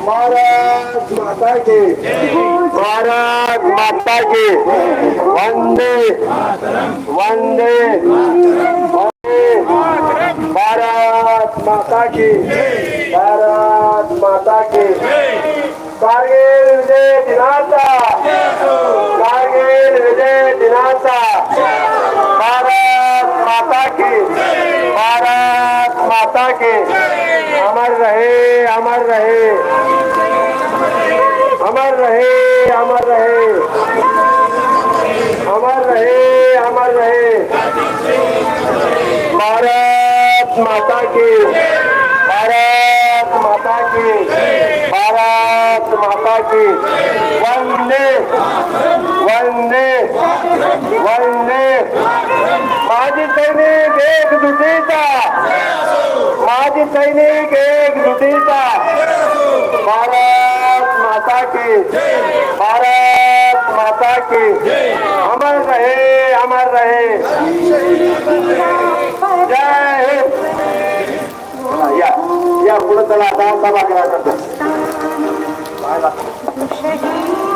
भारत माता की। भारत माता की। वंदे। वंदे। भारत माता की। भारत माता की। कारगिल विजय दिनाचा भारत माता की। भारत माता की। भारत माता की। वंदे। वंदे। वंदे। माजी सैनिक एक दुटीचा। माजी सैनिक एक दुटीचा। भारत माता की। भारत माता की। या पुढे चला आता सभा करायचा बाहेरच्या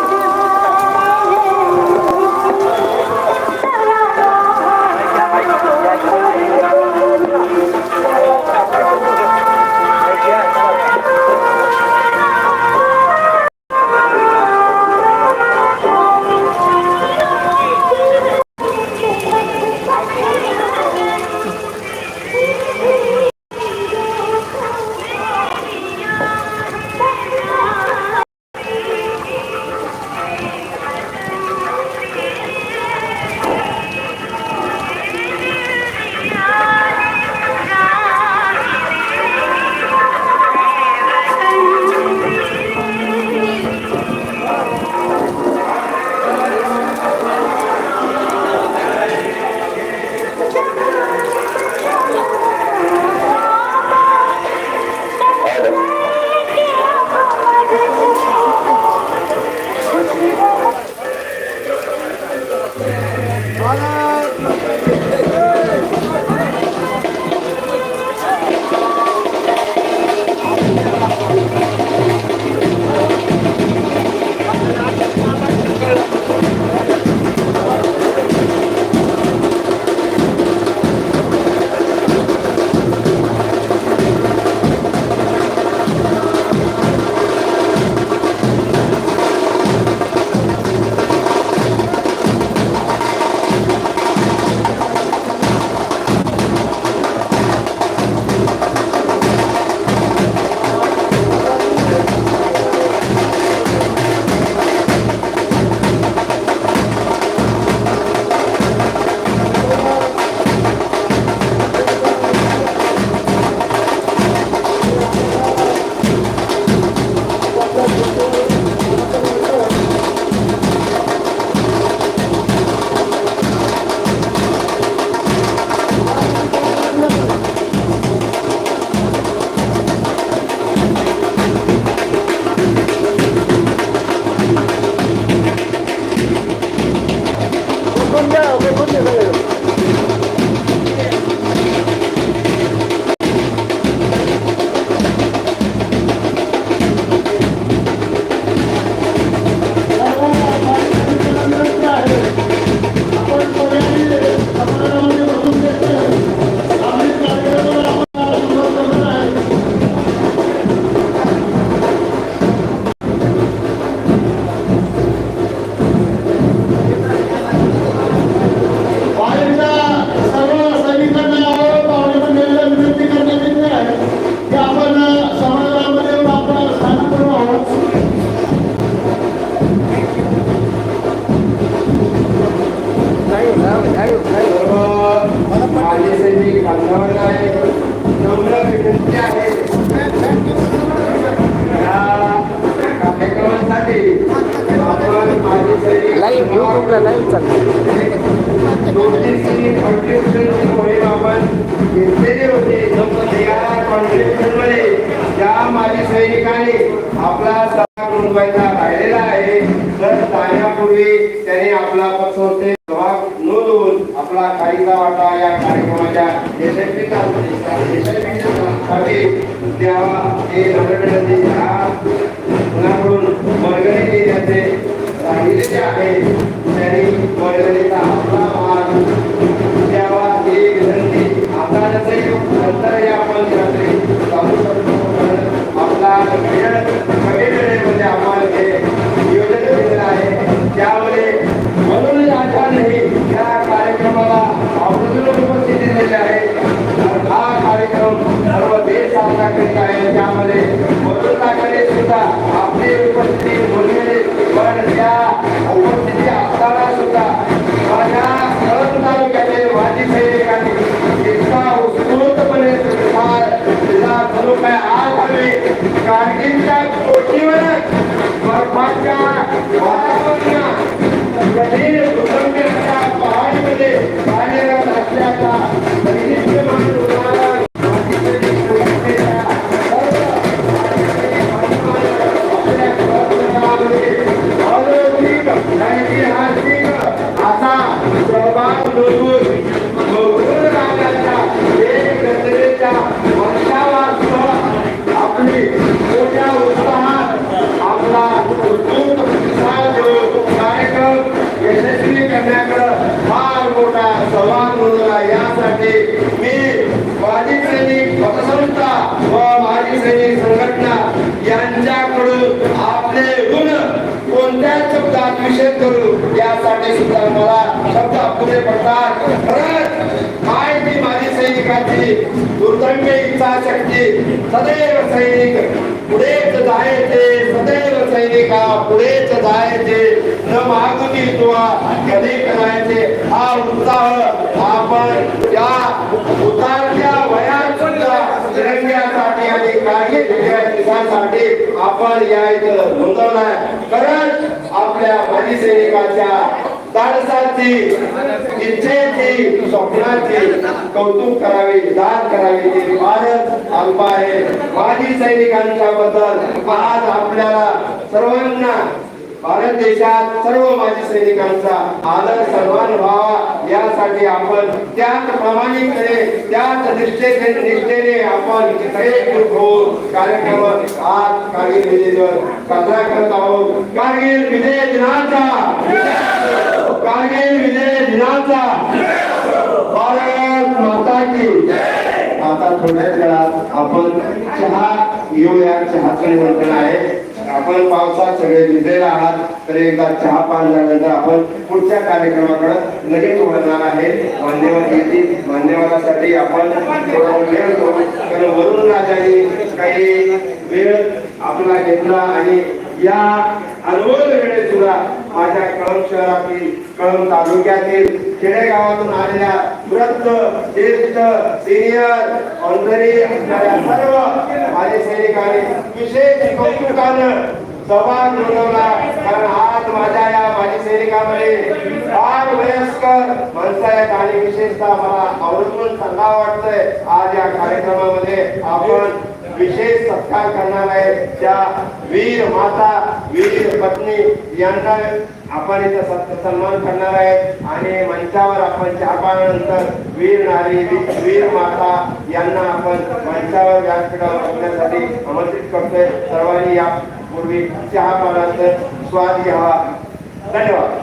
लाईव्ह युट्यूबला लाईव्ह चालतं. नोटीसची कॉन्ट्रिब्युशनची आपला सभा नोंदवायचा राहिलेला आहे तर जाण्यापूर्वी त्याने आपला पक्षवते सहभाग आपला काहीचा वाटा या कार्यक्रमाच्या यशस्वीता यशस्वीसाठी द्यावा हे नम्रविनंती ह्या कुणाकडून वर्गणी देण्याचे राहिलेले आहे त्यांनी वर्गणीचा आपला भाग द्यावा ही विनंती. आता नंतर या आपण रात्री चालू शकतो आपला सैनिकाची दुर्दंड इच्छा शक्ती सदैव सैनिक पुढेच जायचे सदैव सैनिका पुढेच जायचे. न मागुनी तुवा कधी करायचे हा उत्साह आपण या उतारत्या वयात सुद्धा तिरंग्यासाठी आणि काही दिवसासाठी आपण या इथं नोंदवलाय कारण आपल्या माजी सैनिकाच्या धाडसाची इच्छेची स्वप्नाची कौतुक करावे दान करावे. ते फारच अल्प आहे. माजी सैनिकांच्या बद्दल आज आपल्याला सर्वांना भारत देशात सर्व माजी सैनिकांचा आदर सन्मान व्हावा. यासाठी आपण त्याच प्रामाणिकपणे त्याच निष्ठेने निष्ठेने आपण एकजूट होऊन कार्यक्रम आज कारगिल विजय दिवस साजरा करत आहोत. कारगिल विजय दिनाचा! कारगिल विजय दिनाचा. भारत माता की आता थोड्याच वेळात आपण चहा घेऊया. चहाचं निमंत्रण आहे. आपण पावसात सगळे भिजलेला आहात. तर एकदा चहा पान झाल्यानंतर आपण पुढच्या कार्यक्रमाकडे लगेच वळणार आहे. मान्यवर येतील. मान्यवरासाठी आपण थोडा वेळ घेऊ कारण वरुण राजाने काही वेळ आपला घेतला आणि या अनमोल वेळेत सुद्धा माझ्या कळंब शहरातील कळंब तालुक्यातील खेडेगावातून आलेल्या वृद्ध ज्येष्ठ सिनियर ऑनरी असणाऱ्या सर्व माझे सैनिकांनी विशेष कौतुकानं सहभाग नोंदवला कारण आज माझ्या या माजी सैनिकांमध्ये फार वयस्कर माणसं आहेत आणि विशेषतः मला आवर्जून सांगावं वाटतंय. आज या कार्यक्रमामध्ये आपण विशेष सत्कार करणार आहे. त्या वीर माता वीर पत्नी यांना आपण इथं सन्मान करणार आहे. आणि मंचावर आपण चहा पाण्यानंतर वीर नारी वीर माता यांना आपण मंचावर व्यासपीठावर बसण्यासाठी आमंत्रित करतोय. सर्वांनी या पूर्वी चहा पाण्यानंतर स्वाद घ्यावा. धन्यवाद.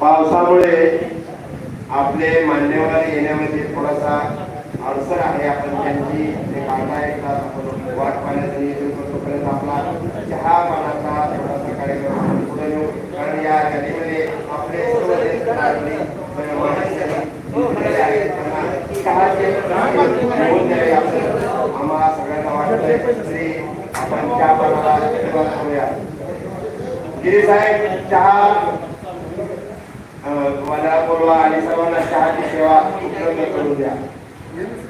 पावसामुळे आपले मान्यवर येण्यामध्ये थोडासा अडचण आहे. आपण त्यांची वाट पाहण्याचं नियोजन करतो पर्यंत आपला चहा पाण्याचा थोडासा कार्यक्रम पुढे येऊ. कारण या गलीमध्ये आपले सर्व आम्हाला सगळ्यांना वाटतंय. तरी आपण चहा पाण्याला सुरुवात करूया. गिरी साहेब चहा. मला बोलवा आणि सर्वांना चहाची सेवा उपलब्ध करून द्या. ಏನು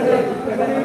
साहेब